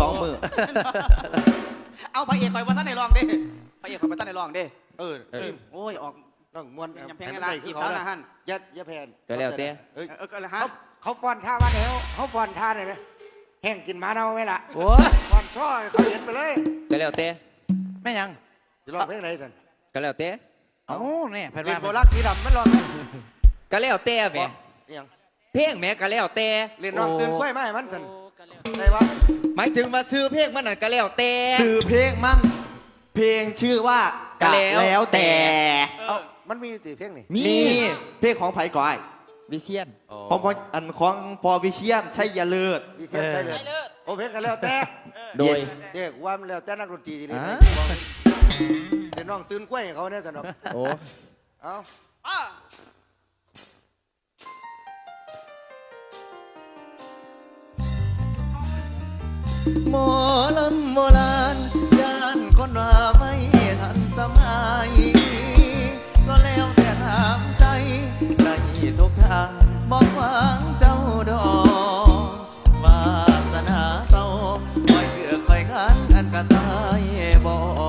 สองมือ เอาพระเอกคอยว่าท่านในรองเด้พระเอกคอยว่าท่านในรองเด้เออเออทีมโอ้ยออกน้องมวนยังเพลงให้อะไรได้อีกเขาสาวนะนะฮั่น ยัดยัดแพนก็แล้วแต่ เอ้ยเออก็เลยฮะเขาเขาฟอนท่าว่าแล้วเขาฟอนท่าได้ไหมแห้งกินหมาเน่าไหมล่ะโอ้ยฟอนช่อยเขาเห็นไปเลยก็แล้วแต่แม่ยังจะร้องเพลงไหนสันก็แล้วแต่เอ้าเนี่ยเพิ่นเรียว่านโบลักสีดำไม่ร้องไหมก็แล้วแต่แหมอิหยังเพลงแหมก็แล้วแต่เรียนน้องตื่นกล้วยไหมมันสัน ได้ปะหมายถึงว่าซื้อเพลงมันน่ะก็แล้วแต่ สื่อเพลงมั่งเพลงชื่อว่ากะแล้วแต่ เอ้ามันมีตีเพลงนี่ มี มีเพลงของไผ่ก่อยวิเชียนของพออันของพอวิเชียนชัยเลิศมีเสียงใช่เลยโอเพลงกันแล้วแต่โดยเด็กว่ามันแล้วแต่นักดนตรีทีนี้อ่าเรียนน้องตื่นกล้วยให้เขาเนี่ยสันดอกโอ้ เอ้า อ้า หมอลำโบราณย่านคนว่าไม่ทันสมัย ก็แล้วแต่ถามใจในทุกทางบอกหวังเจ้าดอกวาสนาเต้าคอยเกือกคอยขันอันกระตายบอก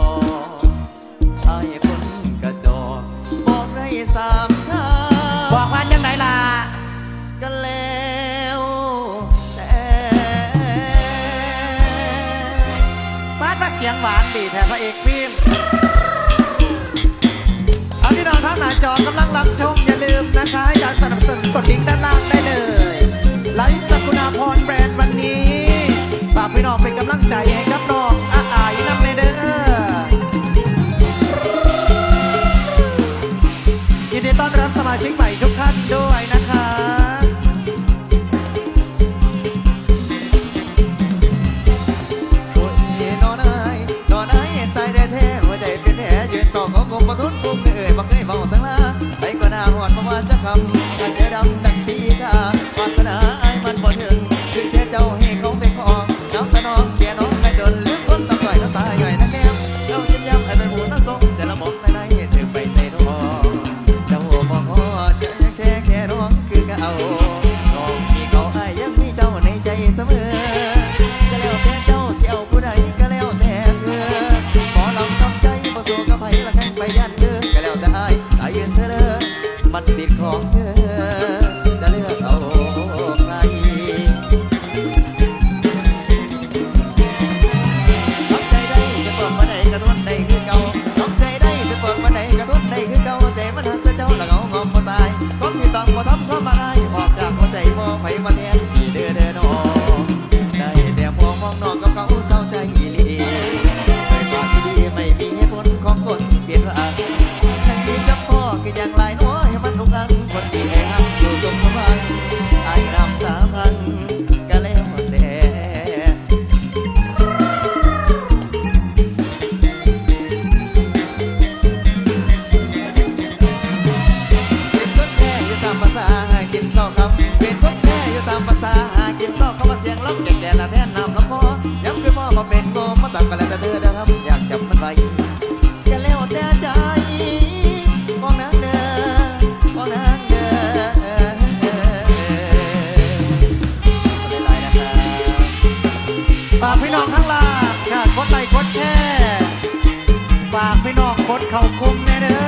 หวานดีแทนพระเอกฟิล์มเอาพี่น้องทั้งหน้าจอกำลังรับชม อย่าลืมนะคะให้การสนับสนุนกดลิงก์ด้านล่างได้เลยไลฟ์สกุณาพรแบรนด์วันนี้ฝากพี่น้องเป็นกำลังใจให้ กดเข้ากลุ่มแน่เด้อ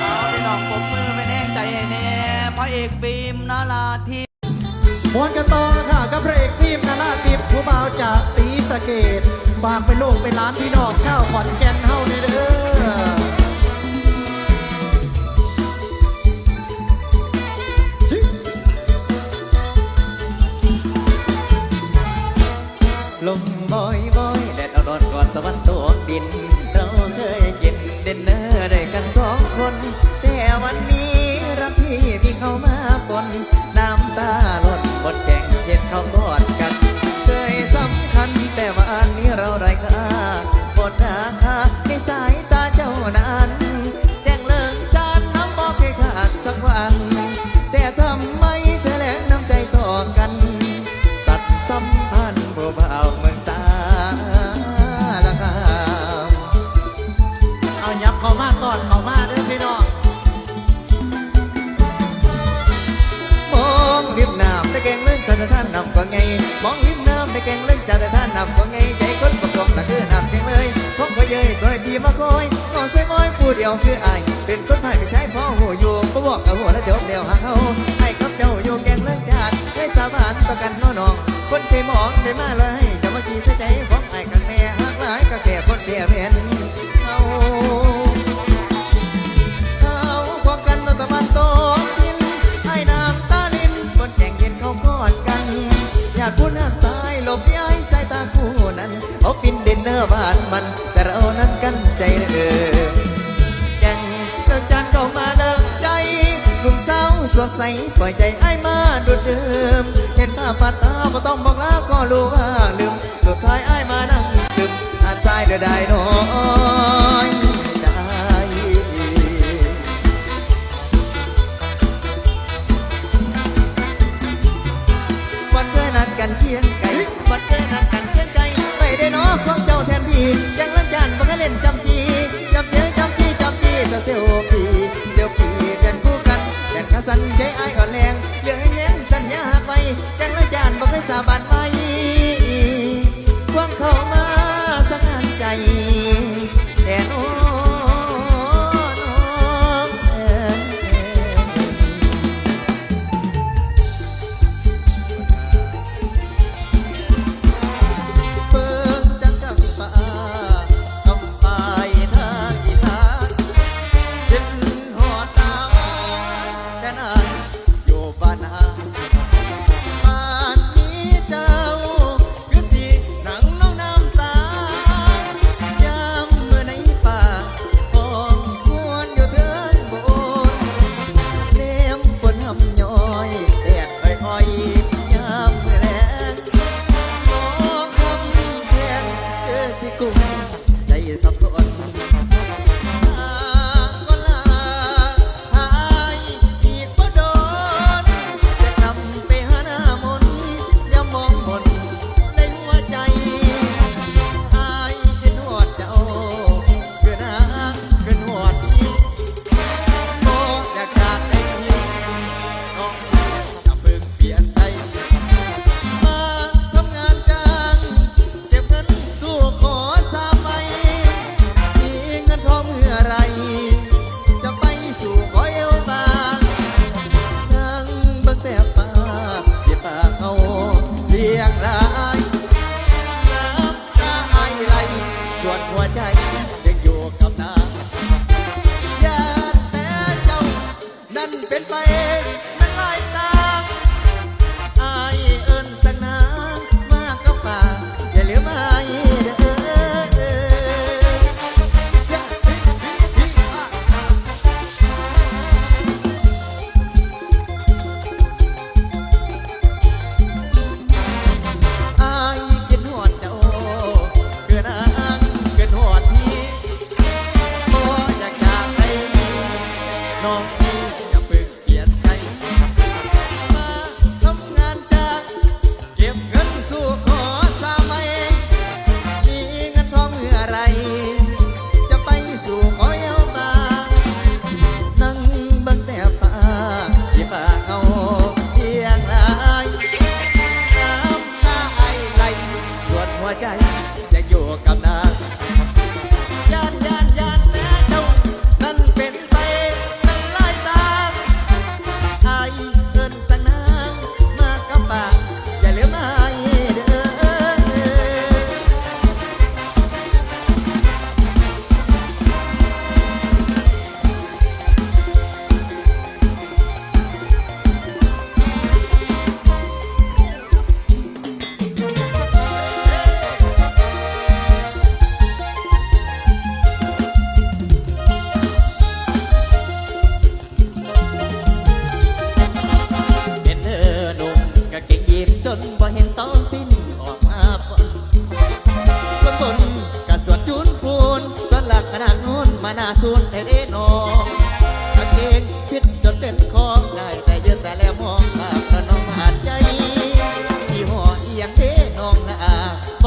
เอาพี่น้องปรบมือไม่แน่ใจให้แน่พระเอกฟิล์มนาราทีมวนกันต่อค่ะกับพระเอกฟิล์มนาราติบผู้บ่าวจากศรีสะเกดฝากเป็นลูกเป็นหลานพี่น้องชาวขอนแก่นเฮาแน่เด้อลม บอยบอยแดดเอาดอนก่อนตะวันตกดิน เราเคยกินเดนเนอร์ได้กันสองคน แต่วันนี้รับพี่มีเข้ามาปนน้ำตาหล่นบนแก่งเห็นเขากอด ยตัวดีมาคอยก็ใส่มอยผู้เดียวคืออายเป็นคนไทยไม่ใช่พ่อหัวอยู่ก็บอกกับหัวแล้วเดี๋ยวเดียวหาเขาให้กับเจ้าอยู่แกงเล่นจาดให้สาบานต่อกันน้อน้อง คนเคยมองได้มาเลยจะมาขี่ใจของไอ้กันแน่หักหลายก็แค่คนเพียเป็นเอาเขาพบกันตอนตะวันตกดินไอ้น้ำตาลินบนแข่งเห็นเขากอดกันอยากพูดหักสายหลบย้าย คู่นั้นเอาฟินเดนเนอร์บ้านมัน แต่เรานั้นกันใจเออแกงเดินจันเข้ามาเลิกใจหนุ่มสาวสดใสปล่อยใจไอ้มาดูดดื่มเห็นภาพปัดตาบ่ต้องบอกลาก็รู้ว่าลืมสุดท้ายไอ้มานั่งดื่มหาดทรายเดือดได้น้อยวันเคยนัดกันเคียงไก่ จีจำจีแต่เซลฟีเซลฟีเป็นคู่กันแก่นขาสันใจไอ้อ่อนแรงเหลือแย้งสัญญาไปยังละจานบอกให้สาบานไปควงเข้ามา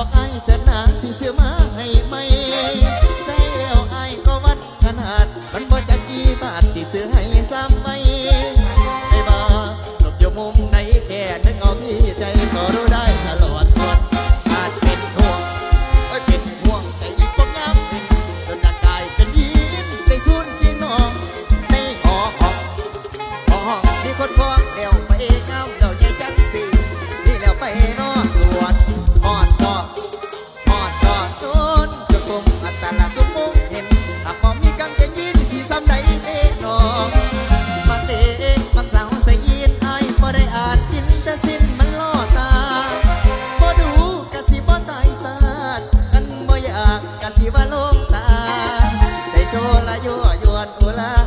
อกไอ้จะนาสิเสือมาให้ไหมได้แล้วไอ้ก็วัดขนาด มันบ่จะกี่บาทสิเสือให้ซ้ำไหมไอ้บ้าหลบอยู่มุมไหนแค่นึกเอาที่ใจก็รู้ได้ตลอดสอดอาจเป็นห่วงไอ้เป็นห่วงแต่ยิ่งก็งามเป็นจนดักกายเป็นยิ้มในซุนขี้น้องในหอหอหอหอมีคนพ้องแล้วไปงามดอ ตุลา